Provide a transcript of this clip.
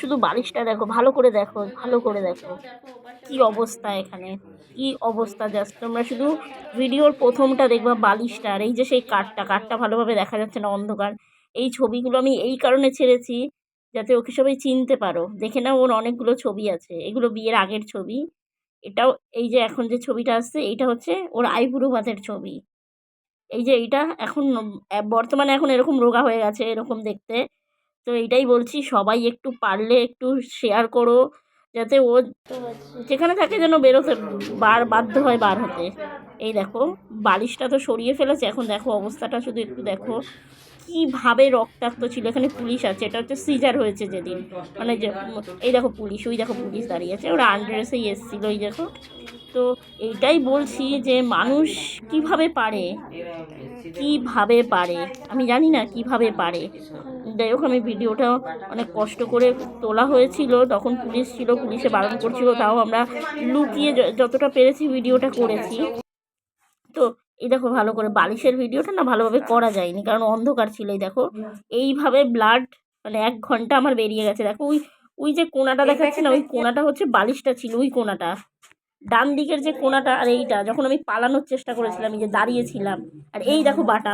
শুধু বালিশটা দেখো, ভালো করে দেখো, ভালো করে দেখো। কি অবস্থা এখানে? কি অবস্থা? জাস্ট তোমরা শুধু ভিডিওর প্রথমটা দেখবা বালিশটা, আর এই যে সেই কাঠটা কাঠটা ভালোভাবে দেখা যাচ্ছে না অন্ধকার। এই ছবিগুলো আমি এই কারণে ছেড়েছি যাতে ওকে সবাই চিনতে পারো। দেখে নাও, ওর অনেকগুলো ছবি আছে। এগুলো বিয়ের আগের ছবি। এটাও এই যে এখন যে ছবিটা আসছে, এইটা হচ্ছে ওর আইবুড়ো ভাতের ছবি। এই যে এইটা এখন, বর্তমানে এখন এরকম রোগা হয়ে গেছে, এরকম দেখতে। তো এইটাই বলছি, সবাই একটু পারলে একটু শেয়ার করো, যাতে ও যেখানে থাকে যেন বেরোতে বার বাধ্য হয় বার হতে। এই দেখো, বালিশটা তো সরিয়ে ফেলেছে, এখন দেখো অবস্থাটা শুধু একটু দেখো। কীভাবে রক্তাক্ত ছিল, এখানে পুলিশ আছে, এটা হচ্ছে সিজার হয়েছে যেদিন। মানে এই দেখো পুলিশ, ওই দেখো পুলিশ দাঁড়িয়ে আছে, ওরা আন্ড্রেসেই এসেছিল ওই দেখো। তো এইটাই বলছি যে মানুষ কীভাবে পারে কীভাবে পারে, আমি জানি না কীভাবে পারে। যাই হোক, আমি ভিডিওটা অনেক কষ্ট করে তোলা হয়েছিল। তখন পুলিশ ছিল, পুলিশে বারণ করছিল, তাও আমরা লুকিয়ে যতটা পেরেছি ভিডিওটা করেছি। তো এই দেখো, ভালো করে বালিশের ভিডিওটা না ভালোভাবে করা যায়নি, কারণ অন্ধকার ছিল, এই দেখো। এইভাবে ব্লাড মানে এক ঘণ্টা আমার বেরিয়ে গেছে, দেখো। ওই ওই যে কোনাটা দেখাচ্ছে না, ওই কোনাটা হচ্ছে বালিশটা ছিল, ওই কোনাটা। ডান দিকের যে কোনাটা আর এইটা, যখন আমি পালানোর চেষ্টা করেছিলাম, এই যে দাঁড়িয়েছিলাম। আর এই দেখো বাটা